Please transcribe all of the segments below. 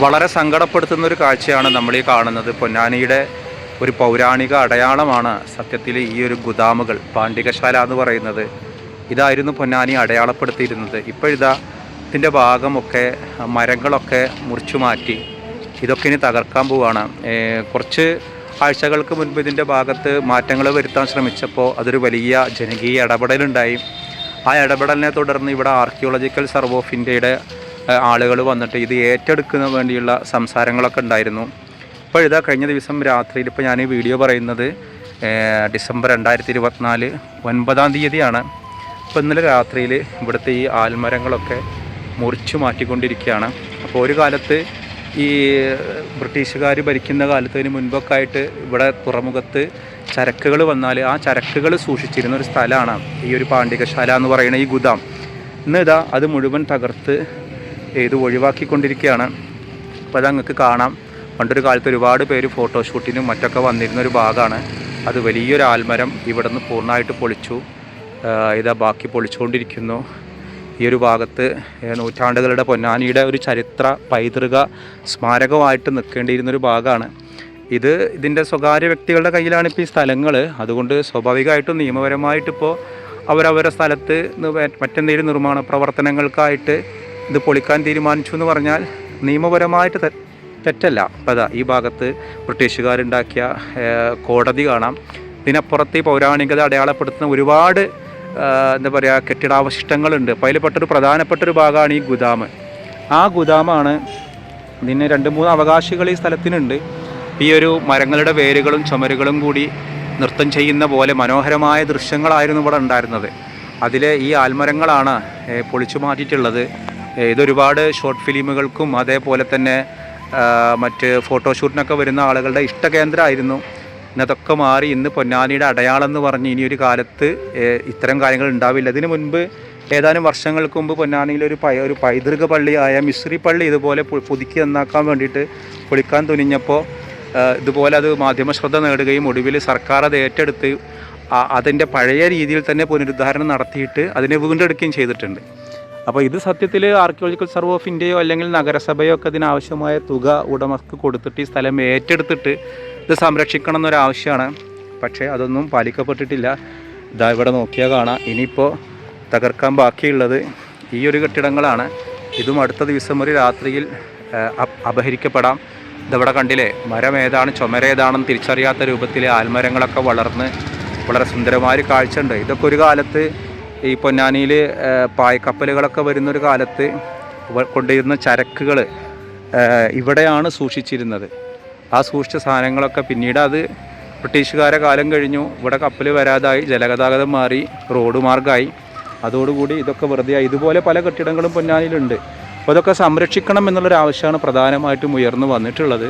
വളരെ സങ്കടപ്പെടുത്തുന്ന ഒരു കാഴ്ചയാണ് നമ്മൾ ഈ കാണുന്നത്. പൊന്നാനിയുടെ ഒരു പൗരാണിക അടയാളമാണ് സത്യത്തിൽ ഈ ഒരു ഗുദാമുകൾ പാണ്ഡികശാല എന്ന് പറയുന്നത്. ഇതായിരുന്നു പൊന്നാനി അടയാളപ്പെടുത്തിയിരുന്നത്. ഇപ്പോഴിതാ ഇതിന്റെ ഭാഗമൊക്കെ മരങ്ങളൊക്കെ മുറിച്ചു മാറ്റി ഇതൊക്കെ ഇനി തകർക്കാൻ പോവുകയാണ് കുറച്ച് ആഴ്ചകൾക്ക് മുൻപ് ഇതിന്റെ ഭാഗത്ത് മാറ്റങ്ങൾ വരുത്താൻ ശ്രമിച്ചപ്പോൾ അതൊരു വലിയ ജനകീയ ഇടപെടലുണ്ടായി. ആ ഇടപെടലിനെ തുടർന്ന് ഇവിടെ ആർക്കിയോളജിക്കൽ സർവ് ഓഫ് ഇന്ത്യയുടെ ആളുകൾ വന്നിട്ട് ഇത് ഏറ്റെടുക്കുന്ന വേണ്ടിയുള്ള സംസാരങ്ങളൊക്കെ ഉണ്ടായിരുന്നു. ഇപ്പോൾ ഇതാ കഴിഞ്ഞ ദിവസം രാത്രിയിൽ ഇപ്പോൾ ഞാൻ ഈ വീഡിയോ പറയുന്നത് ഡിസംബർ രണ്ടായിരത്തി ഇരുപത്തിനാല് ഒൻപതാം തീയതിയാണ്. അപ്പോൾ ഇന്നലെ രാത്രിയിൽ ഇവിടുത്തെ ഈ ആൽമരങ്ങളൊക്കെ മുറിച്ചു മാറ്റിക്കൊണ്ടിരിക്കുകയാണ്. അപ്പോൾ ഒരു കാലത്ത് ഈ ബ്രിട്ടീഷുകാർ ഭരിക്കുന്ന കാലത്തിന് മുൻപൊക്കെ ആയിട്ട് ഇവിടെ തുറമുഖത്ത് ചരക്കുകൾ വന്നാൽ ആ ചരക്കുകൾ സൂക്ഷിച്ചിരുന്ന ഒരു സ്ഥലമാണ്. ഈ ഒരു പാണ്ഡികശാല എന്ന് പറയുന്ന ഈ ഗുദാം. ഇന്ന് അത് മുഴുവൻ തകർത്ത് ഇത് ഒഴിവാക്കിക്കൊണ്ടിരിക്കുകയാണ്. അപ്പോൾ അത് അങ്ങക്ക് കാണാം. പണ്ടൊരു കാലത്ത് ഒരുപാട് പേര് ഫോട്ടോഷൂട്ടിനും മറ്റൊക്കെ വന്നിരുന്ന ഒരു ഭാഗമാണ്. അത് വലിയൊരു ആൽമരം ഇവിടെ നിന്ന് പൂർണമായിട്ട് പൊളിച്ചു. ഇതാ ബാക്കി പൊളിച്ചുകൊണ്ടിരിക്കുന്നു. ഈ ഒരു ഭാഗത്ത് നൂറ്റാണ്ടുകളുടെ പൊന്നാനിയുടെ ഒരു ചരിത്ര പൈതൃക സ്മാരകമായിട്ട് നിൽക്കേണ്ടിയിരുന്നൊരു ഭാഗമാണ്. ഇത് ഇതിന്റെ സ്വകാര്യ വ്യക്തികളുടെ കയ്യിലാണ് ഇപ്പോൾ ഈ സ്ഥലങ്ങൾ അതുകൊണ്ട് സ്വാഭാവികമായിട്ടും നിയമപരമായിട്ടിപ്പോൾ അവരവരുടെ സ്ഥലത്ത് മറ്റെന്തെങ്കിലും നിർമ്മാണ പ്രവർത്തനങ്ങൾക്കായിട്ട് ഇത് പൊളിക്കാൻ തീരുമാനിച്ചു എന്ന് പറഞ്ഞാൽ നിയമപരമായിട്ട് തെറ്റല്ല. അതാ ഈ ഭാഗത്ത് ബ്രിട്ടീഷുകാരുണ്ടാക്കിയ കോടതി കാണാം. ഇതിനപ്പുറത്ത് ഈ പൗരാണികത അടയാളപ്പെടുത്തുന്ന ഒരുപാട് എന്താ പറയുക കെട്ടിടാവശിഷ്ടങ്ങളുണ്ട്. അപ്പോൾ അതിൽ പെട്ടൊരു പ്രധാനപ്പെട്ട ഒരു ഭാഗമാണ് ഈ ഗുദാം ആ ഗുദാമാണ് ഇതിന് രണ്ട് മൂന്ന് അവകാശികൾ ഈ സ്ഥലത്തിനുണ്ട്. ഈ ഒരു മരങ്ങളുടെ വേരുകളും ചുമരുകളും കൂടി നൃത്തം ചെയ്യുന്ന പോലെ മനോഹരമായ ദൃശ്യങ്ങളായിരുന്നു ഇവിടെ ഉണ്ടായിരുന്നത്. അതിലെ ഈ ആൽമരങ്ങളാണ് പൊളിച്ചു മാറ്റിയിട്ടുള്ളത്. ഇതൊരുപാട് ഷോർട്ട് ഫിലിമുകൾക്കും അതേപോലെ തന്നെ മറ്റ് ഫോട്ടോഷൂട്ടിനൊക്കെ വരുന്ന ആളുകളുടെ ഇഷ്ടകേന്ദ്രമായിരുന്നു ഇന്നതൊക്കെ മാറി ഇന്ന് പൊന്നാനിയുടെ അടയാളം എന്ന് പറഞ്ഞ് ഇനിയൊരു കാലത്ത് ഇത്തരം കാര്യങ്ങൾ ഉണ്ടാവില്ല. ഇതിനു മുൻപ് ഏതാനും വർഷങ്ങൾക്ക് മുമ്പ് പൊന്നാനിയിലൊരു പൈ ഒരു പൈതൃക പള്ളിയായ മിശ്രി പള്ളി ഇതുപോലെ പുതുക്കി നന്നാക്കാൻ വേണ്ടിയിട്ട് പൊളിക്കാൻ തുനിഞ്ഞപ്പോൾ ഇതുപോലെ അത് മാധ്യമ ശ്രദ്ധ നേടുകയും ഒടുവിൽ സർക്കാർ അത് ഏറ്റെടുത്ത് അതിന്റെ പഴയ രീതിയിൽ തന്നെ പുനരുദ്ധാരണം നടത്തിയിട്ട് അതിനെ വീണ്ടെടുക്കുകയും ചെയ്തിട്ടുണ്ട്. അപ്പോൾ ഇത് സത്യത്തിൽ ആർക്കിയോളജിക്കൽ സർവേ ഓഫ് ഇന്ത്യയോ അല്ലെങ്കിൽ നഗരസഭയോ ഒക്കെ ഇതിനാവശ്യമായ തുക ഉടമക്ക് കൊടുത്തിട്ട് ഈ സ്ഥലം ഏറ്റെടുത്തിട്ട് ഇത് സംരക്ഷിക്കണം എന്നൊരാവശ്യമാണ് പക്ഷേ അതൊന്നും പാലിക്കപ്പെട്ടിട്ടില്ല. ഇതാ ഇവിടെ നോക്കിയാൽ കാണാം. ഇനിയിപ്പോൾ തകർക്കാൻ ബാക്കിയുള്ളത് ഈ ഒരു കെട്ടിടങ്ങളാണ്. ഇതും അടുത്ത ദിവസം ഒരു രാത്രിയിൽ അപഹരിക്കപ്പെടാം. ഇതവിടെ കണ്ടില്ലേ? മരം ഏതാണ് ചുമര ഏതാണെന്ന് തിരിച്ചറിയാത്ത രൂപത്തിൽ ആൽമരങ്ങളൊക്കെ വളർന്ന് വളരെ സുന്ദരമായ ഒരു കാഴ്ചയുണ്ട്. ഇതൊക്കെ ഒരു കാലത്ത് ഈ പൊന്നാനിയിൽ പായ്ക്കപ്പലുകളൊക്കെ വരുന്നൊരു കാലത്ത് കൊണ്ടുവരുന്ന ചരക്കുകൾ ഇവിടെയാണ് സൂക്ഷിച്ചിരുന്നത്. ആ സൂക്ഷിച്ച സാധനങ്ങളൊക്കെ പിന്നീട് അത് ബ്രിട്ടീഷുകാരെ കാലം കഴിഞ്ഞു. ഇവിടെ കപ്പൽ വരാതായി ജലഗതാഗതം മാറി റോഡ് മാർഗമായി അതോടുകൂടി ഇതൊക്കെ വെറുതെ ഇതുപോലെ പല കെട്ടിടങ്ങളും പൊന്നാനിയിലുണ്ട്. അപ്പോൾ ഇതൊക്കെ സംരക്ഷിക്കണം എന്നുള്ളൊരു ആവശ്യമാണ് പ്രധാനമായിട്ടും ഉയർന്നു വന്നിട്ടുള്ളത്.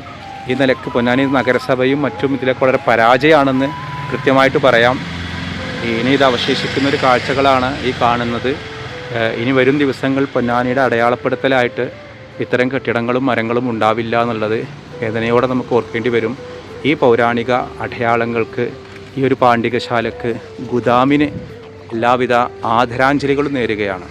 ഈ നിലയ്ക്ക് പൊന്നാനി നഗരസഭയും മറ്റും ഇതിലൊക്കെ വളരെ പരാജയമാണെന്ന് കൃത്യമായിട്ട് പറയാം. ഇനി ഇത് അവശേഷിക്കുന്ന ഒരു കാഴ്ചകളാണ് ഈ കാണുന്നത്. ഇനി വരും ദിവസങ്ങൾ പൊന്നാനിയുടെ അടയാളപ്പെടുത്തലായിട്ട് ഇത്തരം കെട്ടിടങ്ങളും മരങ്ങളും ഉണ്ടാവില്ല എന്നുള്ളത് വേദനയോടെ നമുക്ക് ഓർക്കേണ്ടി വരും. ഈ പൗരാണിക അടയാളങ്ങൾക്ക് ഈ ഒരു പാണ്ഡികശാലക്ക് ഗുദാമിന് എല്ലാവിധ ആദരാഞ്ജലികളും നേരുകയാണ്.